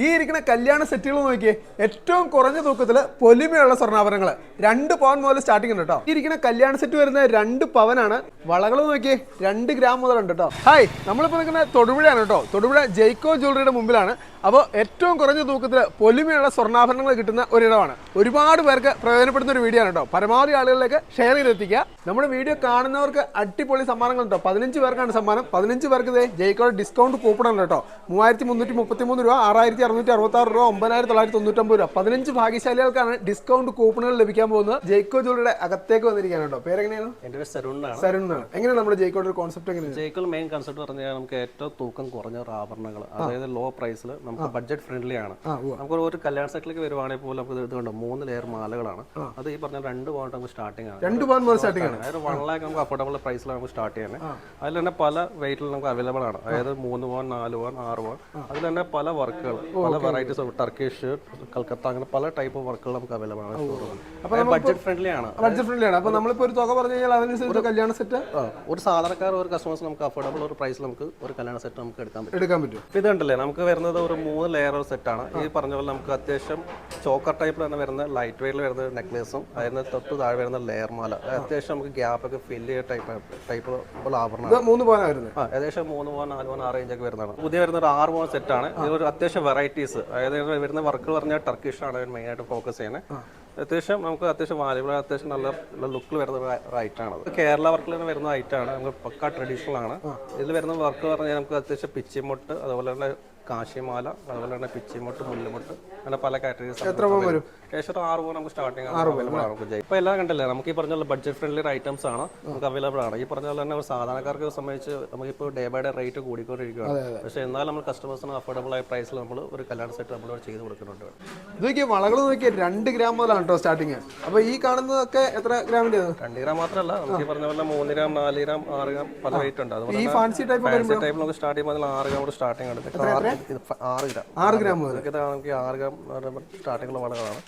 ഈ ഇരിക്കുന്ന കല്യാണ സെറ്റുകൾ നോക്കിയേ ഏറ്റവും കുറഞ്ഞ തൂക്കത്തിൽ പൊലിമയുള്ള സ്വർണാഭരണങ്ങൾ രണ്ട് പവൻ മുതൽ സ്റ്റാർട്ടിംഗ് ഉണ്ട് കേട്ടോ ഈ ഇരിക്കുന്ന കല്യാണ സെറ്റ് വരുന്ന രണ്ട് പവനാണ്. വളകൾ നോക്കിയേ രണ്ട് ഗ്രാം മുതലുണ്ട് കേട്ടോ ഹായ് നമ്മളിപ്പോൾ നിൽക്കുന്ന തൊടുപുഴയാണ് കേട്ടോ തൊടുപുഴ ജയ്ക്കോ ജ്വല്ലറിയുടെ മുമ്പിലാണ്. അപ്പോൾ ഏറ്റവും കുറഞ്ഞ തൂക്കത്തിൽ പൊലിമയുള്ള സ്വർണാഭരണങ്ങൾ കിട്ടുന്ന ഒരിടമാണ്. ഒരുപാട് പേർക്ക് പ്രയോജനപ്പെടുന്ന ഒരു വീഡിയോ ആണ് കേട്ടോ പരമാവധി ആളുകളിലേക്ക് ഷെയർ ചെയ്തെത്തിക്കുക. നമ്മുടെ വീഡിയോ കാണുന്നവർക്ക് അടിപൊളി സമ്മാനങ്ങൾ കേട്ടോ പതിനഞ്ച് പേർക്കാണ് സമ്മാനം. പതിനഞ്ച് പേർക്ക് ഇതേ ജയ്ക്കോയുടെ ഡിസ്കൗണ്ട് കൂപ്പണുണ്ട് കേട്ടോ മൂവായിരത്തി മുന്നൂറ്റി മുപ്പത്തി മൂന്ന് രൂപ ആറായിരത്തി അറുന്നൂറ്റി അറുപത്തി ആറ് രൂപ ഒമ്പതിനായിരത്തി തൊള്ളായിരത്തി തൊണ്ണൂറ്റൊമ്പത് രൂപ. പതിനഞ്ച് ഭാഗ്യശാലികൾക്കാണ് ഡിസ്കൗണ്ട് കൂപ്പണുകൾ ലഭിക്കാൻ പോകുന്നത്. ജയ്ക്കോ ജോലിയുടെ അകത്തേക്ക് വന്നിരിക്കുകയാണ് കേട്ടോ. പേരെങ്ങനെയാണ്? എന്റെ പേര് സരുണാണ്. എങ്ങനെയാണ് നമ്മുടെ ജയ്ക്കോയുടെ ഒരു കോൺസെപ്റ്റ് എങ്ങനെയാണ്? മെയിൻ കൺസെപ്റ്റ് പറഞ്ഞാൽ നമുക്ക് ഏറ്റവും തൂക്കം കുറഞ്ഞ ഒരു ആഭരണങ്ങൾ അതായത് ലോ പ്രൈസിൽ നമുക്ക് ബഡ്ജറ്റ് ഫ്രണ്ട്ലി ആണ്. നമുക്ക് ഒരു കല്യാണ സെറ്റിലേക്ക് വരുവാണെങ്കിൽ പോലും നമുക്ക് ഇത് കണ്ടോ മൂന്ന് ലെയർ മാലകളാണ്. അത് ഈ പറഞ്ഞ രണ്ട് പോയിന്റ് നമുക്ക് സ്റ്റാർട്ടിംഗ് ആണ്. രണ്ട് മുതൽ സ്റ്റാർട്ടിംഗ് ആണ്. അതായത് വൺ ലാക്ക് നമുക്ക് അഫോർഡബിൾ പ്രൈസിൽ നമുക്ക് സ്റ്റാർട്ട് ചെയ്യുന്നത്. അതിൽ തന്നെ പല വെയിറ്റിൽ നമുക്ക് അവൈലബിൾ ആണ്. അതായത് മൂന്ന് പവൻ നാല് പവൻ ആറ് പവൻ അതിൽ തന്നെ പല വർക്കുകൾ പല വെറൈറ്റീസ് ഓഫ് ടർക്കിഷ് കൽക്കത്ത അങ്ങനെ പല ടൈപ്പ് ഓഫ് വർക്കുകൾ നമുക്ക് അവൈലബിൾ ആണ് ബഡ്ജറ്റ് ഫ്രണ്ട്ലി ആണ്. ബഡ്ജറ്റ് ഫ്രണ്ട്ലി ആണ്. അപ്പോൾ നമ്മളിപ്പോൾ ഒരു തുക പറഞ്ഞു കഴിഞ്ഞാൽ അതിനനുസരിച്ച് കല്യാണ സെറ്റ് ഒരു സാധാരണക്കാർ ഒരു കസ്റ്റമേഴ്സ് നമുക്ക് അഫോർഡബിൾ ഒരു പ്രൈസിൽ നമുക്ക് ഒരു കല്യാണ സെറ്റ് നമുക്ക് എടുക്കാൻ പറ്റും. എടുക്കാൻ പറ്റും. ഇത് കണ്ടില്ലേ നമുക്ക് വരുന്നത് ഒരു മൂന്ന് ലെയർ ഓഫ് സെറ്റ് ആണ്. ഈ പറഞ്ഞ പോലെ നമുക്ക് അത്യാവശ്യം ചോക്കർ ടൈപ്പിൽ തന്നെ വരുന്ന ലൈറ്റ് വെയിറ്റിൽ വരുന്ന നെക്ലേസും അതിന് തൊട്ട് താഴെ വരുന്ന ലെയർ മാല. അത് അത്യാവശ്യം നമുക്ക് ഗ്യാപ്പ് ഒക്കെ ഫില്ല് ചെയ്യുന്ന ടൈപ്പ് ടൈപ്പ് ഉള്ള ആഭരണമാണ് ഇത് മൂന്ന് ആ ഏകദേശം മൂന്ന് പോകാൻ നാല് പോകാൻ ആറ് റേഞ്ച് ഒക്കെ വരുന്നതാണ്. പുതിയ വരുന്ന ഒരു ആറ് പോകാൻ സെറ്റാണ് ഇതൊരു അത്യാവശ്യം വെറൈറ്റീസ് അതായത് വരുന്ന വർക്ക് പറഞ്ഞാൽ ടർക്കിഷ് ആണ് മെയിൻ ആയിട്ട് ഫോക്കസ് ചെയ്യുന്നത് അത്യാവശ്യം നമുക്ക് അത്യാവശ്യം വാല്യബിൾ അത്യാവശ്യം നല്ല നല്ല ലുക്ക് വരുന്ന ഒരു ഐറ്റം ആണ് കേരള വർക്കിൽ തന്നെ വരുന്ന ഐറ്റം ആണ്. നമുക്ക് പക്ക ട്രഡീഷണൽ ആണ്. ഇതിൽ വരുന്ന വർക്ക് പറഞ്ഞാൽ നമുക്ക് അത്യാവശ്യം പിച്ചിമുട്ട് അതുപോലെ തന്നെ കാശിമാല അതുപോലെ തന്നെ പിച്ചിമുട്ട് മുല്ലുമുട്ട് അങ്ങനെ പല കാറ്റഗറീസ് എത്ര രൂപ വരും? ഏകദേശം ഒരു ആറ് പോകും നമുക്ക് സ്റ്റാർട്ടിങ് അവൈലബിൾ ആണ് നമുക്ക് ഇപ്പൊ എല്ലാം കണ്ടില്ലേ നമുക്ക് ഈ പറഞ്ഞ ബഡ്ജറ്റ് ഫ്രണ്ട്ലി ഐറ്റംസ് ആണ് നമുക്ക് അവൈലബിൾ ആണ്. ഈ പറഞ്ഞ പോലെ തന്നെ സാധാരണക്കാർക്ക് സംബന്ധിച്ച് നമുക്കിപ്പോൾ ഡേ ബൈ ഡേ റേറ്റ് കൂടിക്കൊണ്ടിരിക്കുകയാണ്. പക്ഷേ എന്നാലും നമ്മൾ കസ്റ്റമേഴ്സിന് അഫോർഡബിൾ ആയ പ്രൈസിൽ നമ്മൾ ഒരു കല്യാണ സെറ്റ് നമ്മൾ ചെയ്ത് കൊടുക്കുന്നുണ്ട്. ഇത് നോക്കിയേ വളകൾ നോക്കിയേ രണ്ട് ഗ്രാം മുതലാണ് കേട്ടോ സ്റ്റാർട്ടിങ് അപ്പോൾ ഈ കാണുന്നതൊക്കെ എത്ര ഗ്രാമിന്റെ രണ്ട് ഗ്രാം മാത്രമല്ല നമുക്ക് ഈ പറഞ്ഞ പോലെ മൂന്ന് ഗ്രാം നാല് ഗ്രാം ആറ് ഗ്രാം പല റേറ്റ് ഉണ്ട്. അതുപോലെ ഈ ഫാൻസി ടൈപ്പ് ഫാൻസി ടൈപ്പ് നമുക്ക് സ്റ്റാർട്ട് ചെയ്യുമ്പോൾ ആറ് ഗ്രാം സ്റ്റാർട്ടിംഗ് ഉണ്ട്. ഇതൊക്കെ ആറ് ഗ്രാം ആറ് ഗ്രാം മുതൽ. ഇതൊക്കെ നമുക്ക് ആറ് ഗ്രാം സ്റ്റാർട്ടിംഗ് വളകളാണ്.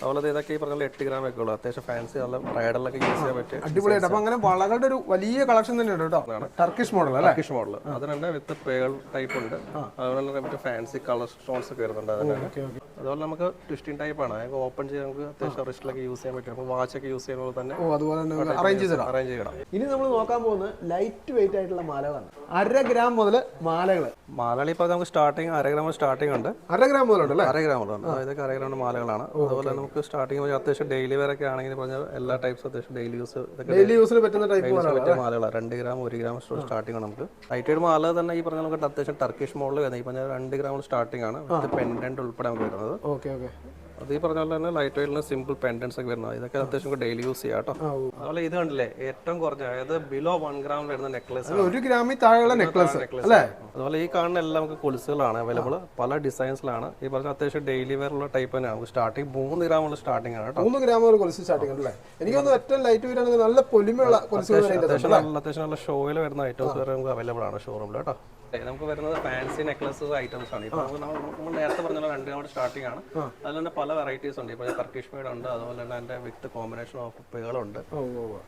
അതുപോലെ ഇത് ഇതൊക്കെ ഈ പറഞ്ഞ എട്ട് ഗ്രാം ഒക്കെ ഉള്ളൂ. അത്യാവശ്യം ഫാൻസി നല്ല ബ്രൈഡലൊക്കെ യൂസ് ചെയ്യാൻ പറ്റും അടിപൊളിയായിട്ട്. അപ്പോൾ അങ്ങനെ വളകളുടെ ഒരു വലിയ കളക്ഷൻ തന്നെയുണ്ട് കേട്ടോ. ടർക്കിഷ് മോഡൽ അല്ലേ? ടർക്കിഷ് മോഡൽ അത് വിത്ത് പേൾ ടൈപ്പ് ഉണ്ട്. അതുപോലെ തന്നെ മറ്റേ ഫാൻസി കളർ സ്റ്റോൺസ് ഒക്കെ വരുന്നുണ്ട് അതിന് അതുപോലെ നമുക്ക് ട്വിസ്റ്റിംഗ് ടൈപ്പ് ആണ്. ഓപ്പൺ ചെയ്യാൻ നമുക്ക് അത്യാവശ്യം റിസ്റ്റിലൊക്കെ യൂസ് ചെയ്യാൻ പറ്റും. വാച്ച് ഒക്കെ യൂസ് ചെയ്യുന്നത് തന്നെ ഓ അതുപോലെ തന്നെ അറേഞ്ച് ചെയ്തിടാം. അറേഞ്ച് ചെയ്യണം ഇനി നമ്മൾ നോക്കാൻ പോകുന്നത് ലൈറ്റ് വെയിറ്റ് ആയിട്ടുള്ള മാലകളാണ്. അര ഗ്രാം മുതൽ മാലകൾ മാലകളി. ഇപ്പോൾ നമുക്ക് സ്റ്റാർട്ടിങ് അര ഗ്രാം സ്റ്റാർട്ടിംഗ് ഉണ്ട്. അര ഗ്രാം മുതലുണ്ട് അല്ലേ അര ഗ്രാം ഉണ്ട് അതായത് ഗ്രാം മാലകളാണ്. അതുപോലെ നമുക്ക് സ്റ്റാർട്ടിങ് അത്യാവശ്യം ഡെയിലി വെയർ ഒക്കെ ആണെങ്കിൽ പറഞ്ഞാൽ എല്ലാ ടൈപ്സ് അത്യാവശ്യം ഡെയിലി യൂസ് ഡെയിലി യൂസിന് പറ്റുന്ന ടൈപ്പ് പറ്റിയ മാലകളാണ് രണ്ട് ഗ്രാം ഒരു ഗ്രാം സ്റ്റാർട്ടിംഗ് ആണ് നമുക്ക്. വെയ്റ്റ് മാല തന്നെ ഈ പറഞ്ഞ നമുക്ക് അത്യാവശ്യം ടർക്കിഷ് മോഡൽ വരുന്നത് ഈ പറഞ്ഞ രണ്ട് ഗ്രാം സ്റ്റാർട്ടിംഗ് ആണ്. പെൻഡന്റ് ഉൾപ്പെടെ നമുക്ക് വരുന്നത്. Okay okay. അത് ഈ പറഞ്ഞ പോലെ തന്നെ ലൈറ്റ് വെയിറ്റിന് സിമ്പിൾ പെൻഡൻസ് ഒക്കെ വരുന്നത്. ഇതൊക്കെ അത്യാവശ്യം ഡെയിലി യൂസ് ചെയ്യാം കേട്ടോ. അതുപോലെ ഇത് കണ്ടില്ലേ ഏറ്റവും കുറഞ്ഞ അതായത് ബിലോ വൺ ഗ്രാം വരുന്ന നെക്ലസ് ഒരു ഗ്രാമിൽ താഴെയുള്ള നെക്ലസ് അല്ലേ? അതുപോലെ ഈ കാണുന്ന എല്ലാം നമുക്ക് കൊലുസുകളാണ് അവൈലബിൾ പല ഡിസൈൻസിലാണ് ഈ പറഞ്ഞ അത്യാവശ്യം ഡെയിലി വെയർ ഉള്ള ടൈപ്പ് തന്നെ നമുക്ക് സ്റ്റാർട്ടിങ് മൂന്ന് ഗ്രാം ഉള്ള സ്റ്റാർട്ടിംഗ് ആണ് കേട്ടോ. മൂന്ന് ഗ്രാം ഉള്ള കൊലുസ് സ്റ്റാർട്ടിംഗ് അല്ലേ എനിക്ക് തോന്നുന്നു ഏറ്റവും ലൈറ്റ് വെയിറ്റ് ആണെങ്കിൽ നല്ല പൊലിമയുള്ള കൊലുസുകൾ അത്യാവശ്യം നല്ല ഷോയിൽ വരുന്ന ഐറ്റംസ് വരെ നമുക്ക് അവൈലബിൾ ആണ് ഷോറൂമിൽ കേട്ടോ. നമുക്ക് വരുന്നത് ഫാൻസി നെക്ലസസ് ഐറ്റംസ് ആണ്. ഇപ്പോൾ നമ്മൾ നേരത്തെ പറഞ്ഞ രണ്ട് ഗ്രാം സ്റ്റാർട്ടിംഗ് ആണ്. അതിൽ തന്നെ പല വെറൈറ്റീസ് ഉണ്ട്. ഇപ്പോൾ ടർക്കിഷ് മെയ്ഡ് ഉണ്ട്. അതുപോലെ തന്നെ അതിന്റെ വിത്ത് കോമ്പിനേഷൻ ഓഫ് പേളുണ്ട്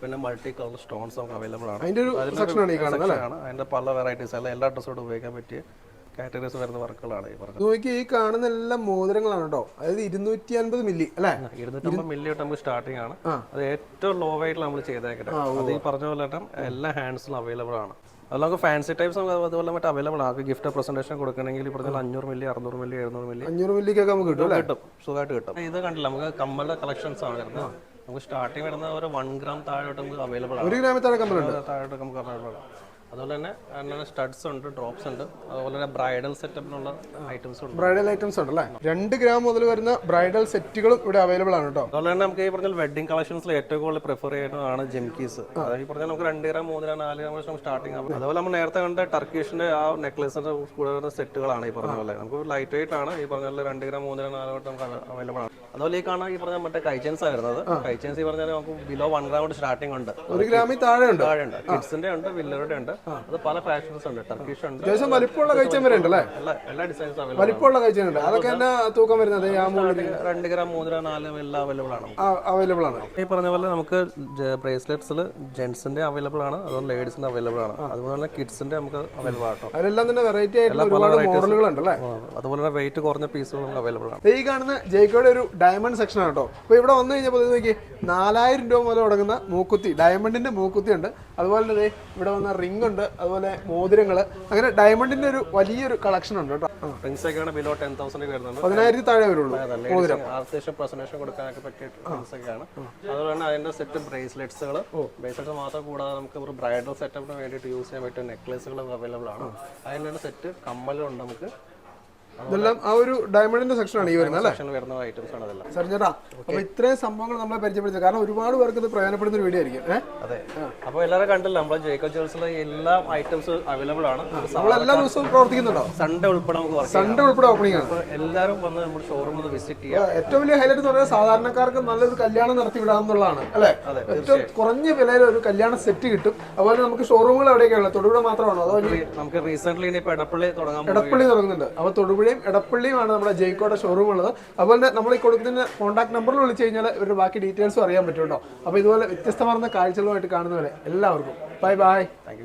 പിന്നെ മൾട്ടി കളർ സ്റ്റോൺസ് നമുക്ക് അവൈലബിൾ ആണ് അതിന്റെ പല വെറൈറ്റീസ് അല്ല എല്ലാ ഡ്രസ്സോടും ഉപയോഗിക്കാൻ പറ്റിയ കാറ്റഗറീസ് വരുന്ന വർക്കുകളാണ് ഈ പറഞ്ഞത്. നോക്കി ഈ കാണുന്ന എല്ലാം മോതിരങ്ങളാണ് കേട്ടോ അതായത് ഇരുന്നൂറ്റി അൻപത് മില്ലി അല്ലേ? ഇരുന്നൂറ്റമ്പത് മില്ലി തൊട്ട് നമുക്ക് സ്റ്റാർട്ടിംഗ് ആണ്. അത് ഏറ്റവും ലോ ആയിട്ട് നമ്മൾ ചെയ്തേക്കട്ടെ അത് ഈ പറഞ്ഞ പോലെ തന്നെ എല്ലാ ഹാൻഡ്സിലും അവൈലബിൾ ആണ്. അത് നമുക്ക് ഫാൻസി ടൈപ്സ് നമുക്ക് അതുപോലെ മറ്റേ അവൈലബിൾ ആണ് ഗിഫ്റ്റ് പ്രസന്റേഷൻ കൊടുക്കണമെങ്കിൽ ഇപ്പോൾ അഞ്ഞൂറ് മില്ലി അറുന്നൂറ് മില്ലി എഴുന്നൂറ് മില്ലി അഞ്ഞൂറ് മില്ലിക്കൊക്കെ നമുക്ക് കിട്ടും കിട്ടും. സുഖമായിട്ട് കിട്ടും. ഇത് കണ്ടില്ല നമുക്ക് കമ്മലിന്റെ കളക്ഷൻസ് ആണ് വരുന്നത്. നമുക്ക് സ്റ്റാർട്ടിങ് വരുന്ന ഒരു വൺ ഗ്രാം താഴോട്ട് നമുക്ക് അവൈലബിൾ ആണ്. ഒരു ഗ്രാമിൽ താഴെ കമ്മലുണ്ട്. താഴോട്ട് നമുക്ക് അവൈലബിൾ ആണ്. അതുപോലെ തന്നെ നല്ല സ്റ്റഡ്സ് ഉണ്ട് ഡ്രോപ്സ് ഉണ്ട്. അതുപോലെ തന്നെ ബ്രൈഡൽ സെറ്റപ്പിനുള്ള ഐറ്റംസ് ഉണ്ട്. ബ്രൈഡൽ ഐറ്റംസ് ഉണ്ട് അല്ലേ രണ്ട് ഗ്രാം മുതൽ വരുന്ന ബ്രൈഡൽ സെറ്റുകളും ഇവിടെ അവൈലബിൾ ആണ് കേട്ടോ. അതുപോലെ തന്നെ നമുക്ക് ഈ പറഞ്ഞ വെഡിങ് കളക്ഷൻസിൽ ഏറ്റവും കൂടുതൽ പ്രിഫർ ചെയ്യുന്നതാണ് ജെംകീസ് ഈ പറഞ്ഞാൽ നമുക്ക് രണ്ട് ഗ്രാം മൂന്ന് ഗ്രാം നാല് ഗ്രാം നമുക്ക് സ്റ്റാർട്ടിങ് ആവും. അതുപോലെ നമ്മൾ നേരത്തെ കണ്ട ടർക്കിഷിന്റെ ആ നെക്ലേസിന്റെ കൂടെ വരുന്ന സെറ്റുകളാണ് ഈ പറഞ്ഞ പോലെ. നമുക്ക് ലൈറ്റ് വെയിറ്റ് ആണ് ഈ പറഞ്ഞ രണ്ട് ഗ്രാം മൂന്ന് ഗ്രാം നാല് ഗ്രാം നമുക്ക് അവൈലബിൾ ആണ്. അതുപോലെ ഈ കാണാൻ ഈ പറഞ്ഞ മറ്റേ കൈച്ചൻസ് വരുന്നത്. കൈചൻസ് ഈ പറഞ്ഞാൽ നമുക്ക് ബിലോ വൺ ഗ്രാം കൊണ്ട് സ്റ്റാർട്ടിംഗ് ഉണ്ട്. ഒരു ഗ്രാമിൽ താഴെ ഉണ്ട്. താഴെ ഉണ്ട്. കിഡ്സിന്റെ ഉണ്ട് വില്ലറുടെ ഉണ്ട്. അത് പല ഫാഷൻസ് ഉണ്ട്. ടർക്കിഷ് ഉണ്ട്. അത്യാവശ്യം വലിപ്പമുള്ള കഴിച്ചാൻ വരെ ഉണ്ടല്ലേ എല്ലാ ഡിസൈൻസ് വലിപ്പമുള്ള കഴിച്ചാനുണ്ട് അതൊക്കെ എന്നാ തൂക്കം വരുന്നത്? രണ്ട് ഗ്രാം മൂന്ന് ഗ്രാം നാല് എല്ലാം അവൈലബിൾ ആണ്. അവൈലബിൾ ആണ്. ഈ പറഞ്ഞ പോലെ നമുക്ക് ബ്രേസ്ലെറ്റ്സിൽ ജെന്റ്സിന്റെ അവൈലബിൾ ആണ്. അതുപോലെ ലേഡീസിന്റെ അവൈലബിൾ ആണ്. അതുപോലെ തന്നെ കിഡ്സിന്റെ നമുക്ക് അവൈലബിൾ ആട്ടോ അതിലെല്ലാം തന്നെ വെറൈറ്റി ആയിട്ടുള്ള ഒരുപാട് മോഡലുകൾ ഉണ്ടല്ലേ? അതുപോലെ തന്നെ വെയിറ്റ് കുറഞ്ഞ പീസുകൾ നമുക്ക് അവൈലബിൾ ആണ്. ഈ കാണുന്ന ജയ്ക്കോയുടെ ഒരു ഡയമണ്ട് സെക്ഷൻ ആണ് കേട്ടോ. അപ്പോൾ ഇവിടെ വന്നു കഴിഞ്ഞപ്പോൾ ഇത് നോക്കി നാലായിരം രൂപ മുതൽ തുടങ്ങുന്ന മൂക്കുത്തി ഡയമണ്ടിന്റെ മൂക്കുത്തി ഉണ്ട്. അതുപോലെ തന്നെ ഇവിടെ വന്ന റിംഗ് ഉണ്ട്. അതുപോലെ മോതിരങ്ങൾ അങ്ങനെ ഡയമണ്ടിന്റെ ഒരു വലിയൊരു കളക്ഷൻ ഉണ്ട് കേട്ടോ. റിങ്സ് ഒക്കെയാണ് ബിലോ ടെൻ തൗസൻഡ് വരുന്നുണ്ട് പതിനായിരത്തി താഴെ വരുള്ളൂ മോതിരം. അത്യാവശ്യം പ്രസന്റേഷൻ കൊടുക്കാനൊക്കെ പറ്റിയ റിങ്സ് ഒക്കെയാണ് അതുപോലെ അതിന്റെ സെറ്റ് ബ്രേസ്ലെറ്റ്സുകൾ ബ്രേസ്ലെറ്റ്സ് മാത്രം കൂടാതെ നമുക്ക് ഒരു ബ്രൈഡൽ സെറ്റപ്പിന് വേണ്ടിയിട്ട് യൂസ് ചെയ്യാൻ പറ്റിയ നെക്ലേസുകൾ അവൈലബിൾ ആണ്. അതിന്റെ സെറ്റ് കമ്മലുണ്ട് നമുക്ക്. ഇതെല്ലാം ആ ഒരു ഡയമണ്ടിന്റെ സെക്ഷൻ ആണ് ഈ വരുന്നത് അല്ലേ? സാർ ചേട്ടാ അപ്പൊ ഇത്രയും സംഭവങ്ങൾ നമ്മളെ പരിചയപ്പെടുത്തി കാരണം ഒരുപാട് പേർക്ക് ഇത് പ്രയോജനപ്പെടുന്ന ഒരു വീഡിയോ ആയിരിക്കും. അതെ. അപ്പോൾ എല്ലാവരും കണ്ടല്ലോ നമ്മളെ ജേക്കോ ജ്വൽസിലെ എല്ലാ ഐറ്റംസ് അവൈലബിൾ ആണ്. നമ്മൾ എല്ലാ ദിവസവും പ്രവർത്തിക്കുന്നുണ്ടോ? സൺഡേ ഉൾപ്പെടെ നമുക്ക് സൺഡേ ഉൾപ്പെടെ ഓപ്പണിംഗ് ആണ്. എല്ലാവരും വന്ന് നമ്മുടെ ഷോറൂമിൽ വിസിറ്റ് ചെയ്യുക. ഏറ്റവും വലിയ ഹൈലൈറ്റ് എന്ന് പറയുന്നത് സാധാരണക്കാർക്ക് നല്ലൊരു കല്യാണം നടത്തി വിടാമെന്നുള്ളതാണ് അല്ലെ? ഏറ്റവും കുറഞ്ഞ വിലയിൽ ഒരു കല്യാണ സെറ്റ് കിട്ടും. അതുപോലെ നമുക്ക് ഷോറൂമുകൾ എവിടെയൊക്കെയാണ് തൊടുപുഴ മാത്രമാണോ? അതോ നമുക്ക് റീസെന്റ് എടപ്പള്ളി തുടങ്ങാൻ പോകും എടപ്പള്ളി തുടങ്ങുന്നുണ്ട്. അപ്പോൾ തൊടുപുഴയും എടപ്പള്ളിയുമാണ് നമ്മുടെ ജയ്ക്കോടെ ഷോറൂം ഉള്ളത്. അതുപോലെ നമ്മൾ ഈ കൊടുക്കുന്ന കോൺടാക്ട് നമ്പറിൽ വിളിച്ചു കഴിഞ്ഞാൽ ഇവരുടെ ബാക്കി ഡീറ്റെയിൽസും അറിയാൻ പറ്റും അപ്പോൾ ഇതുപോലെ വ്യത്യസ്തമാർന്ന കാഴ്ചകളുമായിട്ട് കാണുന്നവരെ എല്ലാവർക്കും. Bye bye thank